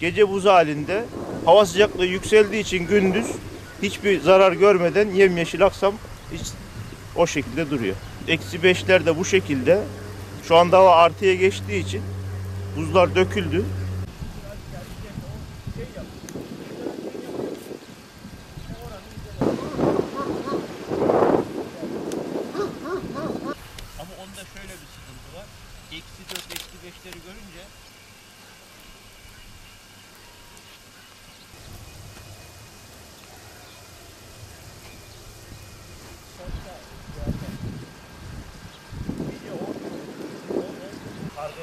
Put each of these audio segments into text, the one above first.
Gece buz halinde hava sıcaklığı yükseldiği için gündüz hiçbir zarar görmeden yemyeşil aksam hiç o şekilde duruyor. Eksi beşler de bu şekilde. Şu anda hava artıya geçtiği için buzlar döküldü. Ama onda şöyle bir sıkıntı var. Eksi dört, eksi beşleri görünce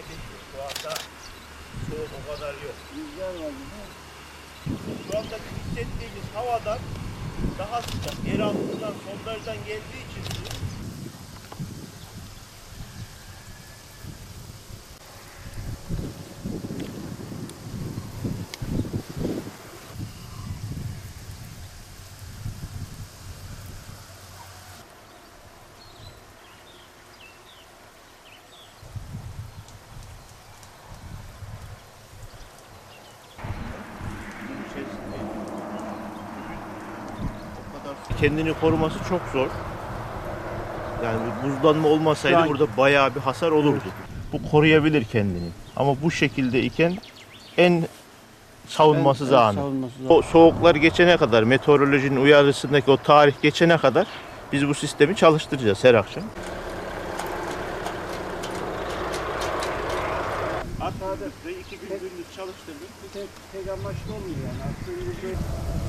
Geçiyor. Şu anda soğuk o kadar yok. Şu anda hissettiğimiz havadan daha sıcak. Yer altından, sondajdan geldiği için su içerisinde o kadar kendini koruması çok zor. Yani bu buzlanma olmasaydı Yani- burada bayağı bir hasar olurdu. Bu koruyabilir kendini. Ama bu şekilde iken en savunmasız En- en anı. savunmasız O soğuklar geçene kadar, meteorolojinin uyarısındaki o tarih geçene kadar biz bu sistemi çalıştıracağız her akşam. Hatta iki gün gündüz çalıştırdık. Tek, tek amaçlı olmuyor yani. Aslında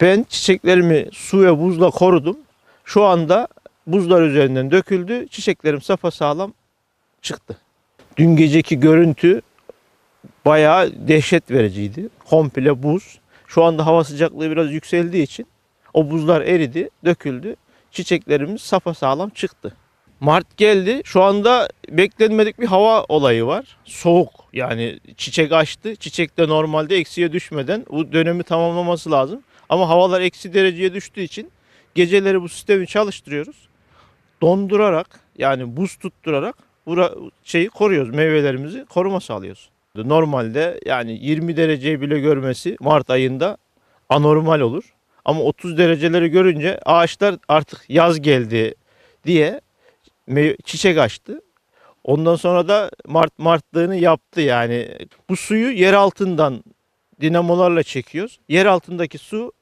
Ben çiçeklerimi su ve buzla korudum. Şu anda buzlar üzerinden döküldü. Çiçeklerim sapasağlam çıktı. Dün geceki görüntü bayağı dehşet vericiydi. Komple buz. Şu anda hava sıcaklığı biraz yükseldiği için o buzlar eridi, döküldü. Çiçeklerimiz sapasağlam çıktı. Mart geldi. Şu anda beklenmedik bir hava olayı var. Soğuk yani çiçek açtı. Çiçek de normalde eksiye düşmeden bu dönemi tamamlaması lazım. Ama havalar eksi dereceye düştüğü için geceleri bu sistemi çalıştırıyoruz. Dondurarak yani buz tutturarak bura şeyi koruyoruz. Meyvelerimizi koruma sağlıyoruz. Normalde yani 20 dereceyi bile görmesi Mart ayında anormal olur. Ama 30 dereceleri görünce ağaçlar artık yaz geldi diye çiçek açtı. Ondan sonra da Mart Martlığını yaptı yani. Bu suyu yer altından dinamolarla çekiyoruz. Yer altındaki su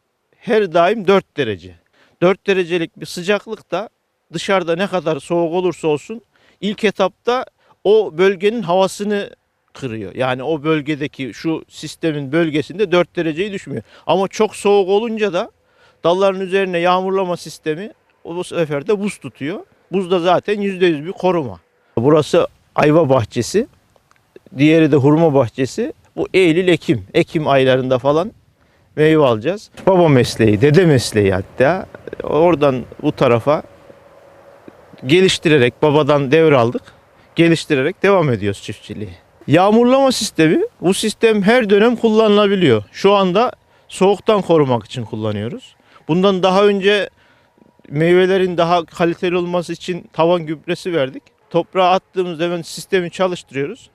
her daim 4 derece. 4 derecelik bir sıcaklıkta dışarıda ne kadar soğuk olursa olsun ilk etapta o bölgenin havasını kırıyor. Yani o bölgedeki şu sistemin bölgesinde 4 dereceyi düşmüyor. Ama çok soğuk olunca da dalların üzerine yağmurlama sistemi o sefer de buz tutuyor. Buz da zaten %100 bir koruma. Burası ayva bahçesi. Diğeri de hurma bahçesi. Bu Eylül Ekim. Ekim aylarında falan meyve alacağız. Baba mesleği, dede mesleği hatta. Oradan bu tarafa geliştirerek babadan devraldık. Geliştirerek devam ediyoruz çiftçiliği. Yağmurlama sistemi bu sistem her dönem kullanılabiliyor. Şu anda soğuktan korumak için kullanıyoruz. Bundan daha önce meyvelerin daha kaliteli olması için tavan gübresi verdik. Toprağa attığımız hemen sistemi çalıştırıyoruz.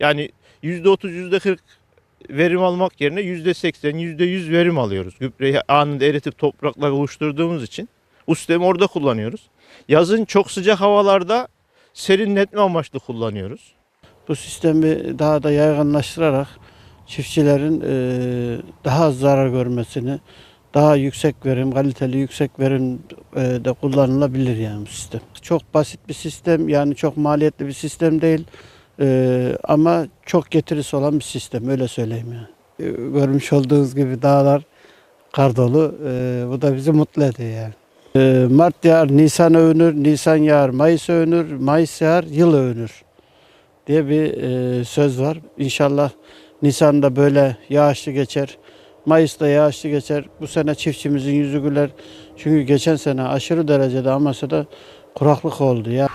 Yani %30, %40 verim almak yerine %80, %100 verim alıyoruz. Gübreyi anında eritip toprakla buluşturduğumuz için bu sistemi orada kullanıyoruz. Yazın çok sıcak havalarda serinletme amaçlı kullanıyoruz. Bu sistemi daha da yaygınlaştırarak çiftçilerin eee, daha az zarar görmesini, daha yüksek verim, kaliteli yüksek verim eee, de kullanılabilir yani bu sistem. Çok basit bir sistem yani çok maliyetli bir sistem değil Eee, ama çok getirisi olan bir sistem öyle söyleyeyim yani. Eee, Görmüş olduğunuz gibi dağlar kar dolu Eee, bu da bizi mutlu ediyor yani. Eee, Mart yağar, Nisan övünür, Nisan yağar, Mayıs övünür, Mayıs yağar, yıl övünür diye bir e, söz var. İnşallah Nisan'da böyle yağışlı geçer. Mayıs'ta yağışlı geçer. Bu sene çiftçimizin yüzü güler. Çünkü geçen sene aşırı derecede Amasya'da kuraklık oldu ya.